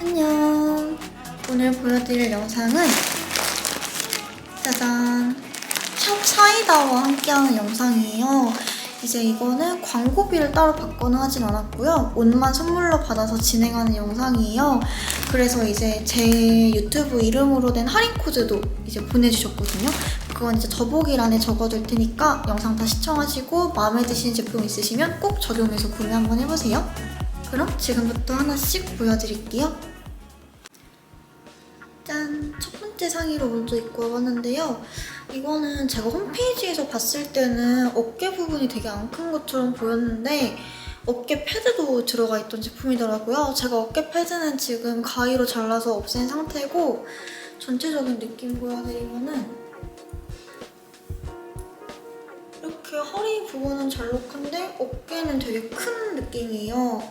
안녕. 오늘 보여드릴 영상은 짜잔 샵 사이다와 함께하는 영상이에요. 이제 이거는 광고비를 따로 받거나 하진 않았고요. 옷만 선물로 받아서 진행하는 영상이에요. 그래서 이제 제 유튜브 이름으로 된 할인 코드도 이제 보내주셨거든요. 그건 이제 더보기란에 적어둘 테니까 영상 다 시청하시고 마음에 드시는 제품 있으시면 꼭 적용해서 구매 한번 해보세요. 그럼 지금부터 하나씩 보여드릴게요. 짠! 첫 번째 상의로 먼저 입고 와봤는데요. 이거는 제가 홈페이지에서 봤을 때는 어깨 부분이 되게 안 큰 것처럼 보였는데 어깨 패드도 들어가 있던 제품이더라고요. 제가 어깨 패드는 지금 가위로 잘라서 없앤 상태고 전체적인 느낌 보여드리면은 이렇게 허리 부분은 잘록한데 어깨는 되게 큰 느낌이에요.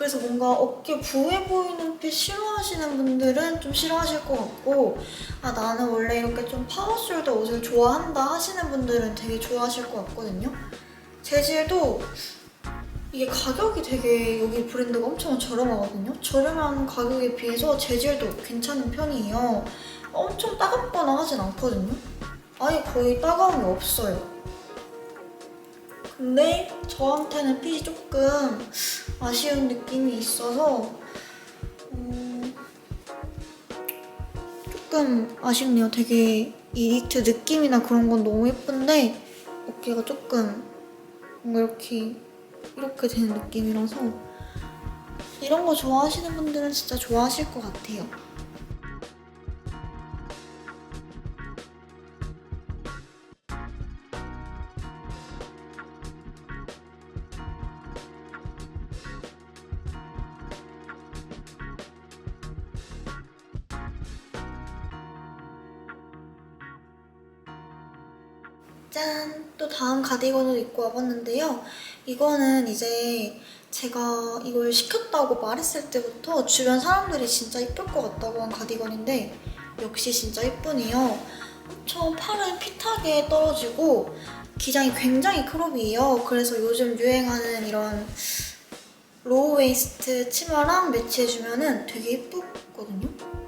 그래서 뭔가 어깨 부해 보이는 핏 싫어하시는 분들은 좀 싫어하실 것 같고 아 나는 원래 이렇게 좀 파워숄더 옷을 좋아한다 하시는 분들은 되게 좋아하실 것 같거든요. 재질도 이게 가격이 되게 여기 브랜드가 엄청 저렴하거든요. 저렴한 가격에 비해서 재질도 괜찮은 편이에요. 엄청 따갑거나 하진 않거든요. 아예 거의 따가움이 없어요. 근데 저한테는 핏이 조금 아쉬운 느낌이 있어서 음, 조금 아쉽네요. 되게 이 니트 느낌이나 그런 건 너무 예쁜데 어깨가 조금 뭔가 이렇게 이렇게 되는 느낌이라서 이런 거 좋아하시는 분들은 진짜 좋아하실 것 같아요. 또 다음 가디건을 입고 와봤는데요. 이거는 이제 제가 이걸 시켰다고 말했을 때부터 주변 사람들이 진짜 이쁠 것 같다고 한 가디건인데 역시 진짜 이쁘네요. 엄청 팔은 핏하게 떨어지고 기장이 굉장히 크롭이에요. 그래서 요즘 유행하는 이런 로우 웨이스트 치마랑 매치해주면 되게 이쁘거든요.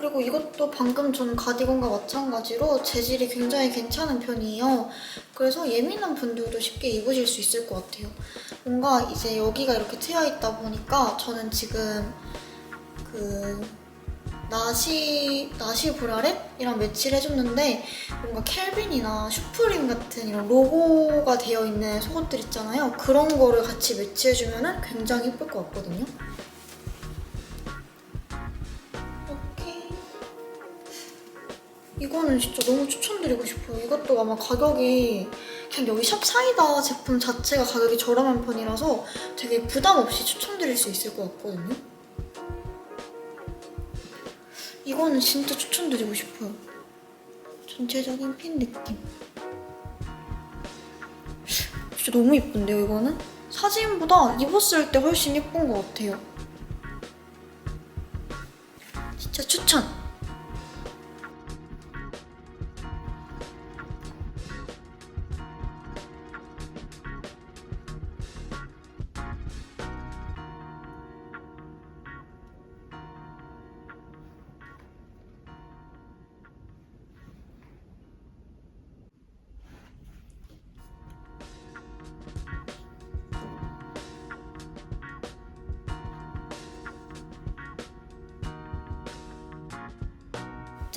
그리고 이것도 방금 전 가디건과 마찬가지로 재질이 굉장히 괜찮은 편이에요. 그래서 예민한 분들도 쉽게 입으실 수 있을 것 같아요. 뭔가 이제 여기가 이렇게 트여 있다 보니까 저는 지금 그 나시 나시 브라렛이랑 매치를 해줬는데 뭔가 켈빈이나 슈프림 같은 이런 로고가 되어 있는 속옷들 있잖아요. 그런 거를 같이 매치해주면 굉장히 예쁠 것 같거든요. 이거는 진짜 너무 추천드리고 싶어요. 이것도 아마 가격이 그냥 여기 샵 사이다 제품 자체가 가격이 저렴한 편이라서 되게 부담 없이 추천드릴 수 있을 것 같거든요. 이거는 진짜 추천드리고 싶어요. 전체적인 핀 느낌. 진짜 너무 예쁜데요, 이거는? 사진보다 입었을 때 훨씬 예쁜 것 같아요.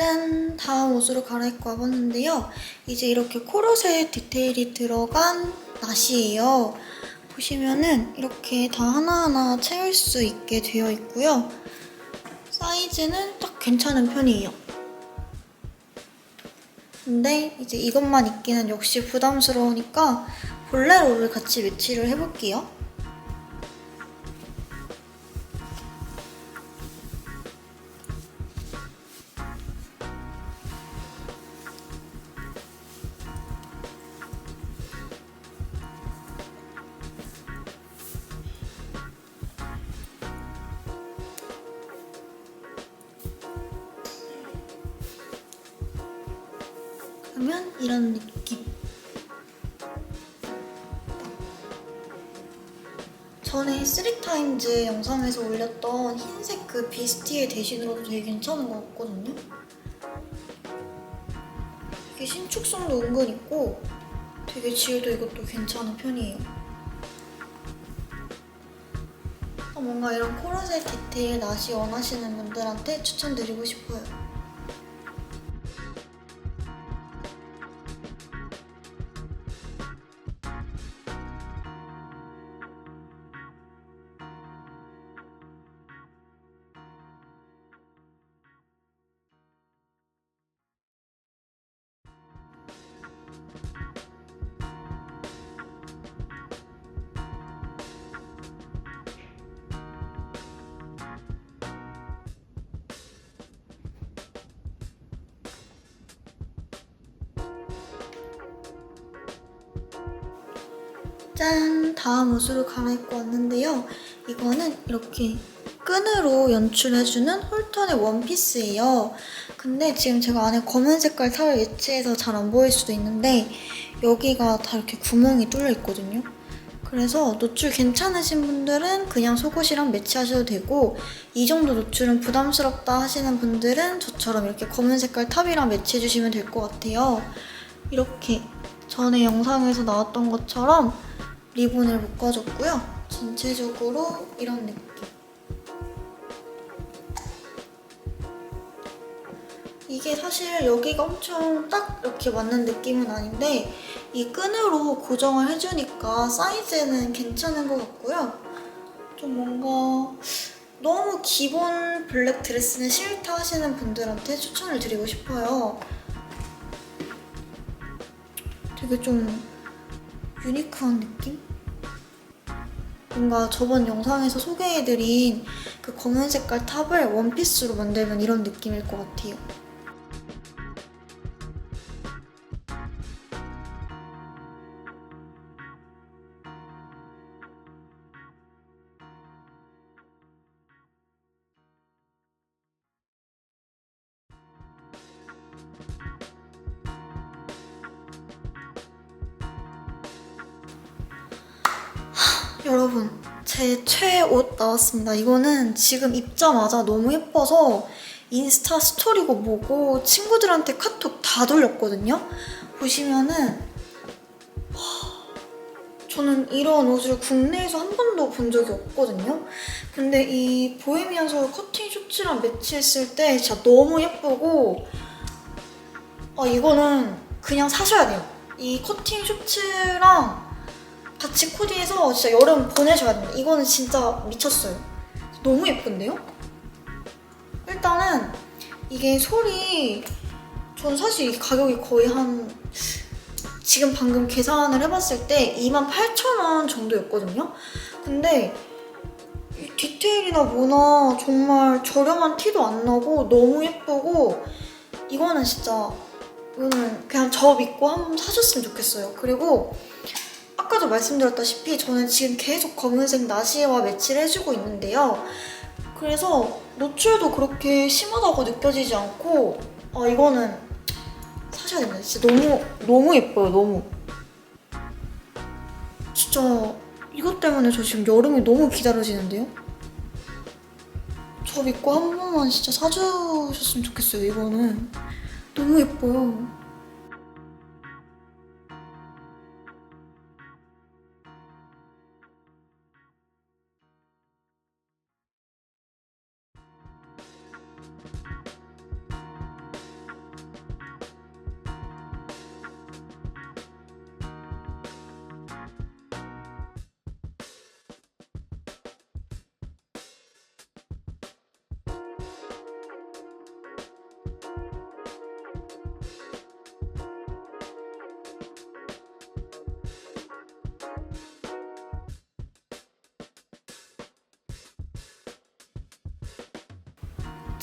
짠! 다음 옷으로 갈아입고 와봤는데요. 이제 이렇게 코르셋 디테일이 들어간 나시예요. 보시면은 이렇게 다 하나하나 채울 수 있게 되어 있고요. 사이즈는 딱 괜찮은 편이에요. 근데 이제 이것만 입기는 역시 부담스러우니까 볼레로를 같이 매치를 해볼게요. 그러면 이런 느낌. 전에 쓰리타임즈 영상에서 올렸던 흰색 그 비스티의 대신으로도 되게 괜찮은 것 같거든요. 이게 신축성도 은근 있고 되게 질도 이것도 괜찮은 편이에요. 어, 뭔가 이런 코르셋 디테일 나시 원하시는 분들한테 추천드리고 싶어요. 짠! 다음 옷으로 갈아입고 왔는데요. 이거는 이렇게 끈으로 연출해주는 홀턴의 원피스예요. 근데 지금 제가 안에 검은 색깔 탑을 매치해서 잘 안 보일 수도 있는데 여기가 다 이렇게 구멍이 뚫려 있거든요. 그래서 노출 괜찮으신 분들은 그냥 속옷이랑 매치하셔도 되고 이 정도 노출은 부담스럽다 하시는 분들은 저처럼 이렇게 검은 색깔 탑이랑 매치해주시면 될 것 같아요. 이렇게 전에 영상에서 나왔던 것처럼 리본을 묶어줬고요. 전체적으로 이런 느낌. 이게 사실 여기가 엄청 딱 이렇게 맞는 느낌은 아닌데 이 끈으로 고정을 해주니까 사이즈는 괜찮은 것 같고요. 좀 뭔가 너무 기본 블랙 드레스는 싫다 하시는 분들한테 추천을 드리고 싶어요. 되게 좀 유니크한 느낌? 뭔가 저번 영상에서 소개해드린 그 검은 색깔 탑을 원피스로 만들면 이런 느낌일 것 같아요. 여러분, 제 최애 옷 나왔습니다. 이거는 지금 입자마자 너무 예뻐서 인스타 스토리고 뭐고 친구들한테 카톡 다 돌렸거든요. 보시면은 하, 저는 이런 옷을 국내에서 한 번도 본 적이 없거든요. 근데 이 보헤미안 서울 커팅 셔츠랑 매치했을 때 진짜 너무 예쁘고 아 이거는 그냥 사셔야 돼요. 이 커팅 셔츠랑 같이 코디해서 진짜 여름 보내셔야 됩니다. 이거는 진짜 미쳤어요. 너무 예쁜데요? 일단은 이게 솔이 전 사실 이 가격이 거의 한 지금 방금 계산을 해봤을 때 28,000원 정도였거든요. 근데 이 디테일이나 뭐나 정말 저렴한 티도 안 나고 너무 예쁘고 이거는 진짜 이거는 그냥 저 믿고 한번 사줬으면 좋겠어요. 그리고 아까도 말씀드렸다시피 저는 지금 계속 검은색 나시와 매치를 해주고 있는데요. 그래서 노출도 그렇게 심하다고 느껴지지 않고 아 이거는 사셔야 됩니다. 진짜 너무 너무 예뻐요. 너무 진짜 이것 때문에 저 지금 여름이 너무 기다려지는데요. 저 믿고 한 번만 진짜 사주셨으면 좋겠어요. 이거는 너무 예뻐요.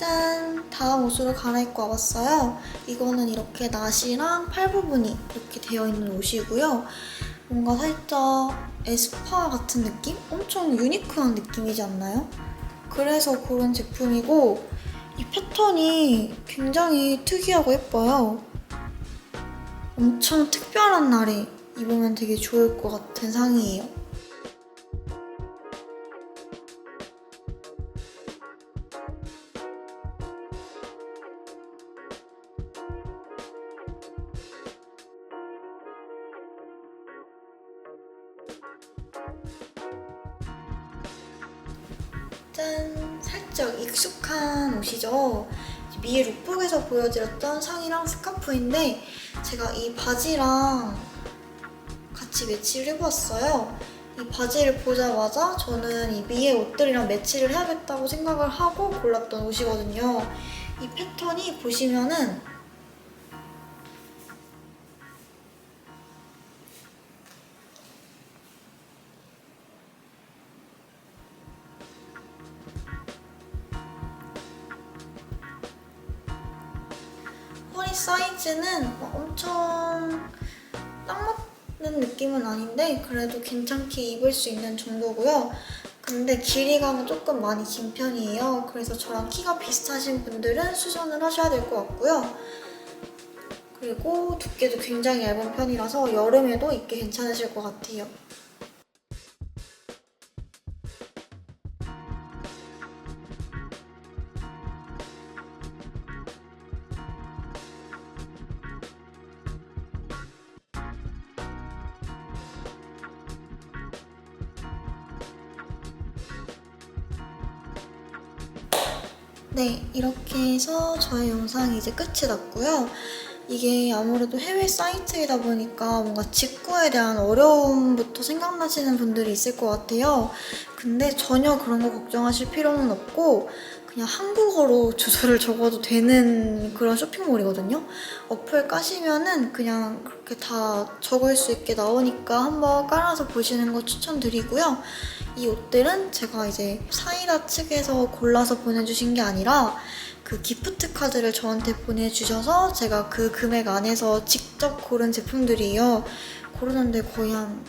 짠! 다음 옷으로 갈아입고 와봤어요. 이거는 이렇게 나시랑 팔 부분이 이렇게 되어 있는 옷이고요. 뭔가 살짝 에스파 같은 느낌? 엄청 유니크한 느낌이지 않나요? 그래서 고른 제품이고 이 패턴이 굉장히 특이하고 예뻐요. 엄청 특별한 날에 입으면 되게 좋을 것 같은 상이에요. 룩북에서 보여드렸던 상의랑 스카프인데 제가 이 바지랑 같이 매치를 해봤어요. 이 바지를 보자마자 저는 이 미의 옷들이랑 매치를 해야겠다고 생각을 하고 골랐던 옷이거든요. 이 패턴이 보시면은 허리 사이즈는 막 엄청 딱 맞는 느낌은 아닌데 그래도 괜찮게 입을 수 있는 정도고요. 근데 길이감은 조금 많이 긴 편이에요. 그래서 저랑 키가 비슷하신 분들은 수정을 하셔야 될 것 같고요. 그리고 두께도 굉장히 얇은 편이라서 여름에도 입기 괜찮으실 것 같아요. 이렇게 해서 저의 영상이 이제 끝이 났고요. 이게 아무래도 해외 사이트이다 보니까 뭔가 직구에 대한 어려움부터 생각나시는 분들이 있을 것 같아요. 근데 전혀 그런 거 걱정하실 필요는 없고 그냥 한국어로 주소를 적어도 되는 그런 쇼핑몰이거든요. 어플 까시면은 그냥 그렇게 다 적을 수 있게 나오니까 한번 깔아서 보시는 거 추천드리고요. 이 옷들은 제가 이제 사이다 측에서 골라서 보내주신 게 아니라 그 기프트 카드를 저한테 보내주셔서 제가 그 금액 안에서 직접 고른 제품들이에요. 고르는데 거의 한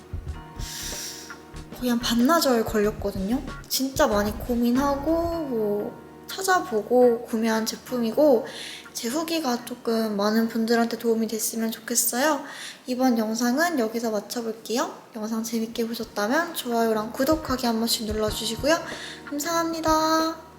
거의 한 반나절 걸렸거든요. 진짜 많이 고민하고 뭐 찾아보고 구매한 제품이고 제 후기가 조금 많은 분들한테 도움이 됐으면 좋겠어요. 이번 영상은 여기서 마쳐볼게요. 영상 재밌게 보셨다면 좋아요랑 구독하기 한 번씩 눌러주시고요. 감사합니다.